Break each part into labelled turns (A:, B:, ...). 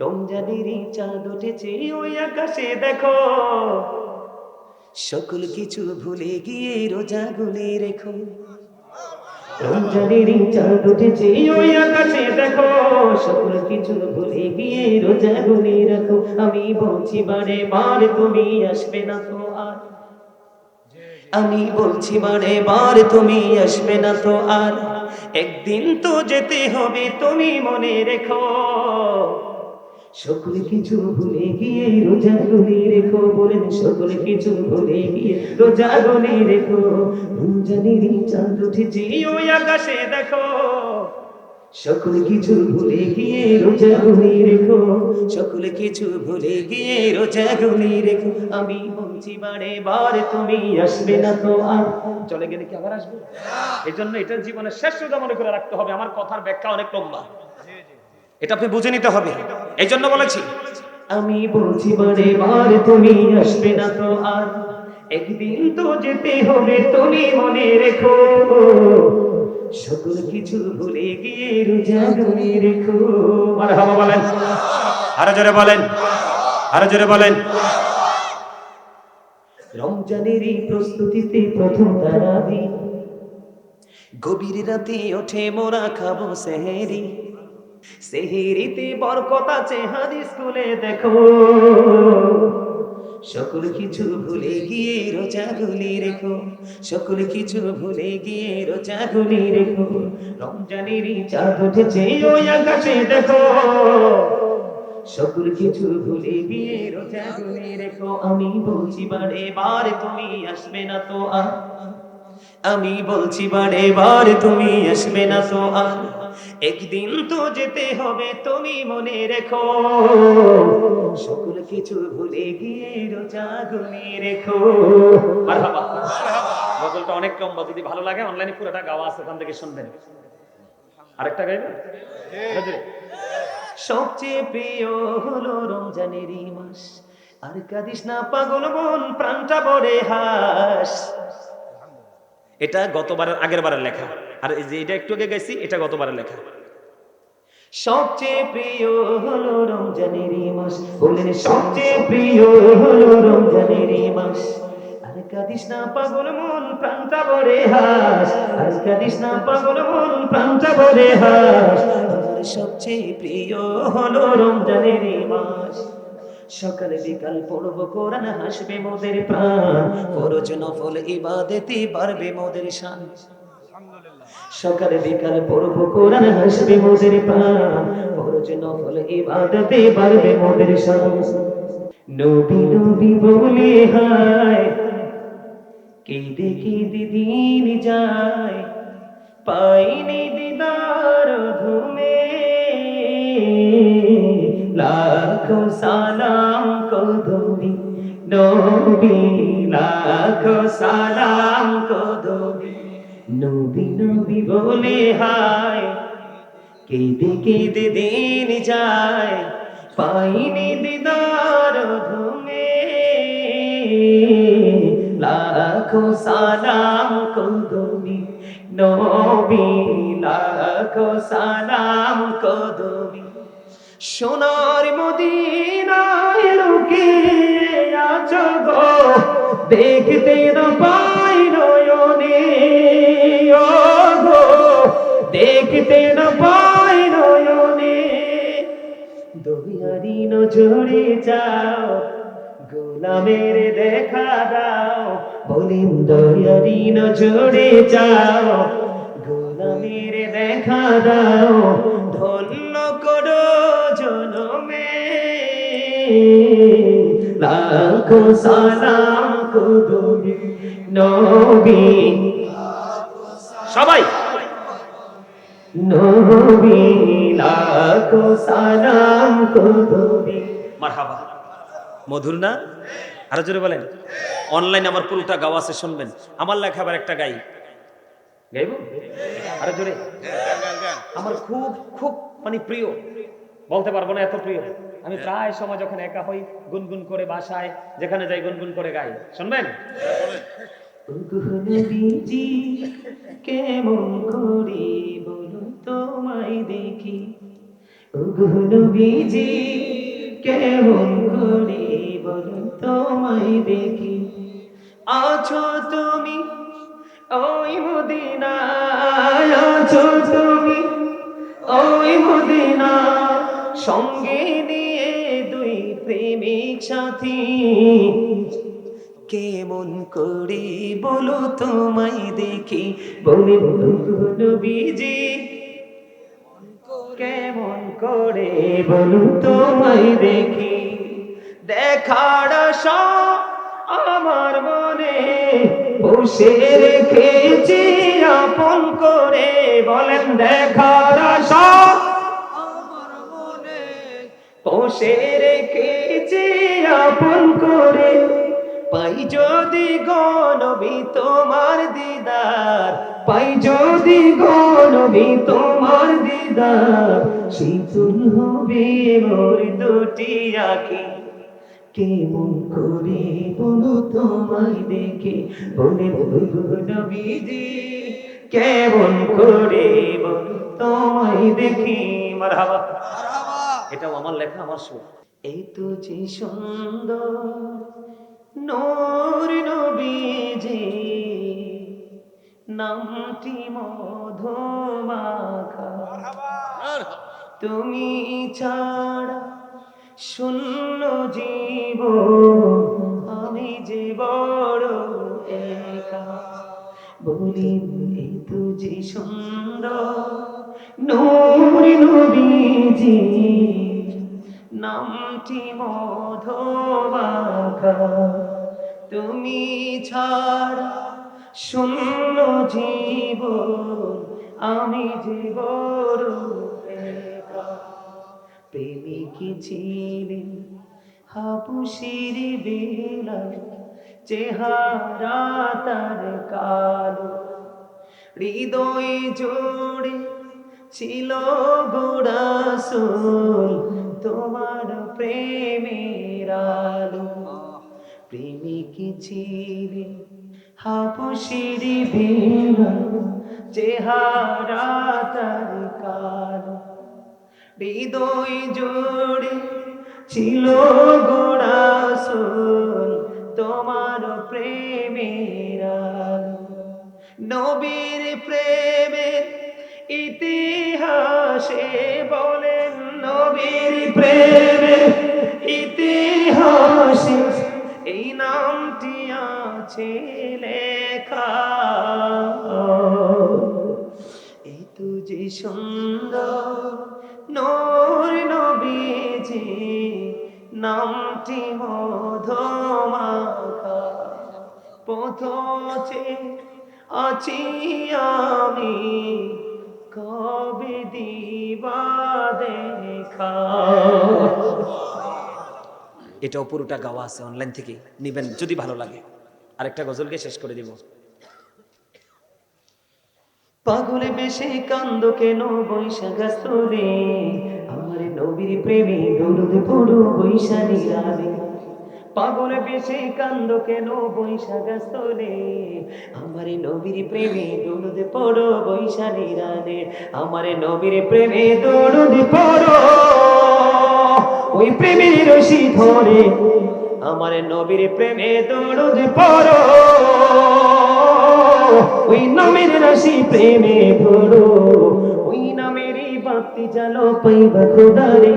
A: রমজানেরই চাঁদ উঠেছে, ওই আকাশে দেখো। সকল কিছু ভুলে গিয়ে রোজা গুনে রেখো। রমজানেরই চাঁদ উঠেছে, ওই আকাশে দেখো। সকল কিছু ভুলে গিয়ে রোজা গুনে রাখো। আমি বলছি, বারে বার তুমি আসবে না তো আর। আমি বলছি, বারে বার তুমি আসবে না তো আর। একদিন তো যেতে হবে, তুমি মনে রেখো। সকল কিছু ভুলে গিয়ে রোজা গুলি রেখো বলেন সকল কিছু ভুলে গিয়ে রোজা গুলি রেখো। রমজানেরই চাঁদ উঠেছে, ওই আকাশে দেখো। সকল কিছু ভুলে গিয়ে রোজা গুলি রেখো। সকল কিছু ভুলে গিয়ে রোজা গুলি রেখো। আমি বলছি, বারে বার তুমি আসবে না তো আর। চলে গেলে কি আবার আসবে? এই জন্য এটা জীবনের শেষ রোজা মনে করে রাখতে হবে। আমার কথার ব্যাখ্যা অনেক লম্বা। এটা আপনি বুঝে নিতে হবে। এই জন্য বলেছি। আমি বলছি বারে বার তুমি আসবে না তো আর। একদিন তো যেতে হবে তুমি মনে রেখো। সকল কিছু ভুলে গিয়ে রোজা গুনে রেখো। আর হাওয়া বলেন। আরও জোরে বলেন। আরও জোরে বলেন। রমজানের এই প্রস্তুতিতে প্রথম তারাবি। গভীর রাতে ওঠে মোরা খাব সেহেরি। সেহেরিতে বরকত আছে হাদিস স্কুলে দেখো সকল কিছু ভুলে গিয়ে রোজা গুলি রেখো। সকল কিছু ভুলে গিয়ে রোজা গুলি রেখো। রমজানেরই চাঁদ উঠেছে, ওই আকাশে দেখো। সকল কিছু ভুলে গিয়ে রোজা গুলি রেখো। আমি বলছি, বারে বার তুমি আসবে না তো আর? আমি বলছি বারে বার তুমি আসবে না তো আর একদিন তো যেতে হবে তুমি মনে রেখো। সকল কিছু ভুলে গিয়ে রোজা গুনে রেখো। গজলটা অনেক লম্বা যদি ভালো লাগে অনলাইনে পুরোটা গাওয়া আছে ওখান থেকে শুনবেন। আরেকটা গাইবে? সবচেয়ে প্রিয় হলো রমজানেরই মাস। আর কাদিস না পাগল মন প্রাণটা বড়ে হাস। এটা গতবারের আগের বারের লেখা। আর এই যে এটা একটু আগে গেছি এটা গতবারের লেখা। সবচেয়ে প্রিয় হলো রমজানেরই মাস। বললেন, সবচেয়ে প্রিয় হলো রমজানেরই মাস। আর কাদিস না পাগল মন হাস। আর কাদিস না পাগল মন হাস। সবচেয়ে প্রিয় হলো রমজানেরই মাস। সকালে বিকাল পড়ব, কোরআন হাসবে মোদের প্রাণ। ফরজ নফল ইবাদতে বাড়বে মোদের শান। সকালে বিকাল পড়ব, কোরআন হাসবে মোদের প্রাণ। ফরজ নফল ইবাদতে বাড়বে মোদের শান। নবী নবী বলে, হায়, কেঁদে কেঁদে দিন যায়। পাইনি দিদার ধুমে লাখো সালাম কদমি, নবী লাখো সালাম কদমি। নবী নবী বলে হায়, কেঁদে কেঁদে দিন যায়, পাইনি দিদার ধুমে লাখো সালাম কদমি, নবী লাখো সালাম কদমি। সোনার মদিনায় লোকে আছো দেখতে না পাই নয়নে গো। দেখতে না পাই নয়নে। দুনিয়ারি নজরে যাও, গোলামের দেখা দাও। বলিন দয়ারি নজরে যাও, গোলামের দেখা দাও। লাখো সালাম নবী। সবাই। নবী লাখো সালাম মারহাবা। মধুর না? আরও জোরে বলেন। অনলাইন আমার পুরোটা গাওয়া আছে শুনবেন। আমার লেখা আবার একটা গাই। গাইব? আরও জোরে। আমার খুব খুব মানে প্রিয়। বলতে পারব না এত প্রিয়। আমি প্রায় সময় যখন একা হই, গুনগুন করে বাসায়, যেখানে যাই গুনগুন করে গাই। শুনবেন? কেমন করি তোমায় দেখি। নবীজি কেমন করি বলো তোমায় দেখি। আছো তুমি ওই মদিনায়, আছো তুমি ওই সঙ্গে নিয়ে প্রেমিক সাথী, কেমন করি বলো তোমায় দেখি? বলে নবীজি, কেমন করে বলু তোমায় দেখি? দেখার আমার মনে, বসে রেখেছি আপন করে। বলেন, দেখার আশা আমার মনে, বসে পাই যদি গনবি তোমার দিদার পাই যদি গনবি তোমার দিদার শীতল হবে মোর দুটি আখি। কেমন করে বলো তোমায় দেখে বলে নবীজি কেমন করে বলো তোমায় দেখি। মারহাবা। এটাও আমার লেখা আমার সুর এই তো যে সুন্দর নামটি মধুমাখা। তুমি ছাড়া শূন্য জীব আমি যে বড় একা। বলি এই তো যে সুন্দর নূর নবীজি নামটি মধুমাখা। তুমি ছাড়া শূন্য জীব আমি একা প্রেমিক ছিলেন হাপুসির বেলা চেহারা তার কালো। হৃদয় জোড়ে ছিল গোড়াসুল তোমার প্রেমের আলো। প্রেমিক ছিলেন হাপুসির বেলা চেহারা তার কালো হৃদয় জোড়ে ছিল গোড়াসুল তোমার প্রেমের নবীর প্রেমের ইতিহাসে বলেন, নবীর প্রেমের নামটি আছে লেখা। এই তো যে সুন্দর নূর নবীজি, নামটি মধুমাখা। পথে আছি আমি, কবে দিবা দেখা? এটাও পুরোটা গাওয়া আছে অনলাইন থেকে নিবেন যদি ভালো লাগে। আরেকটা গজলকে শেষ করে দিব। পাগলে বেশি কান্দ কেন বৈশাখ স্তরে আমার নবীর প্রেমী দরুদ পড়ো পাগলে কান্দ কেন বৈশাখ আমার নবীর প্রেমী দরুদ পড়ো বৈশালী রানে আমার নবীর প্রেমে দরুদ পড়ো প্রেমের রশি ধরে। আমার নবীর প্রেমে দরদ পড়ো। ওই নামের রশি প্রেমে ভরো। ওই নামেরই বাতি জালো পাইবা খোদারে।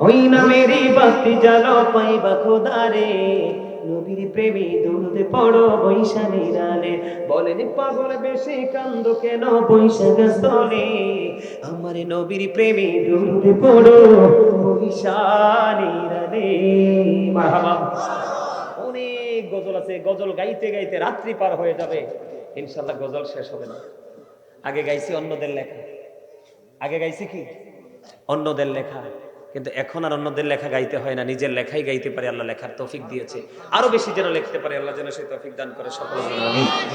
A: ওই নামেরই বাতি জালো পাইবা খোদারে। নবীর প্রেমে দুরুদে পড়ো বৈশালী রানে বলেন, পাগল বেশি কান্দ কেন বৈশাখ আমার নবীর প্রেমে দুরুদে পড়ো বৈশালী রানে অনেক গজল আছে, গজল গাইতে গাইতে রাত্রি পার হয়ে যাবে। ইনশাল্লাহ গজল শেষ হবে না। আগে গাইছি অন্যদের লেখা। আগে গাইছি কি? অন্যদের লেখা। কিন্তু এখন আর অন্যদের লেখা গাইতে হয় না। নিজের লেখাই গাইতে পারে আল্লাহ, লেখার তৌফিক দিয়েছে। আরও বেশি যেন লিখতে পারে আল্লাহ যেন সেই তৌফিক দান করে সকল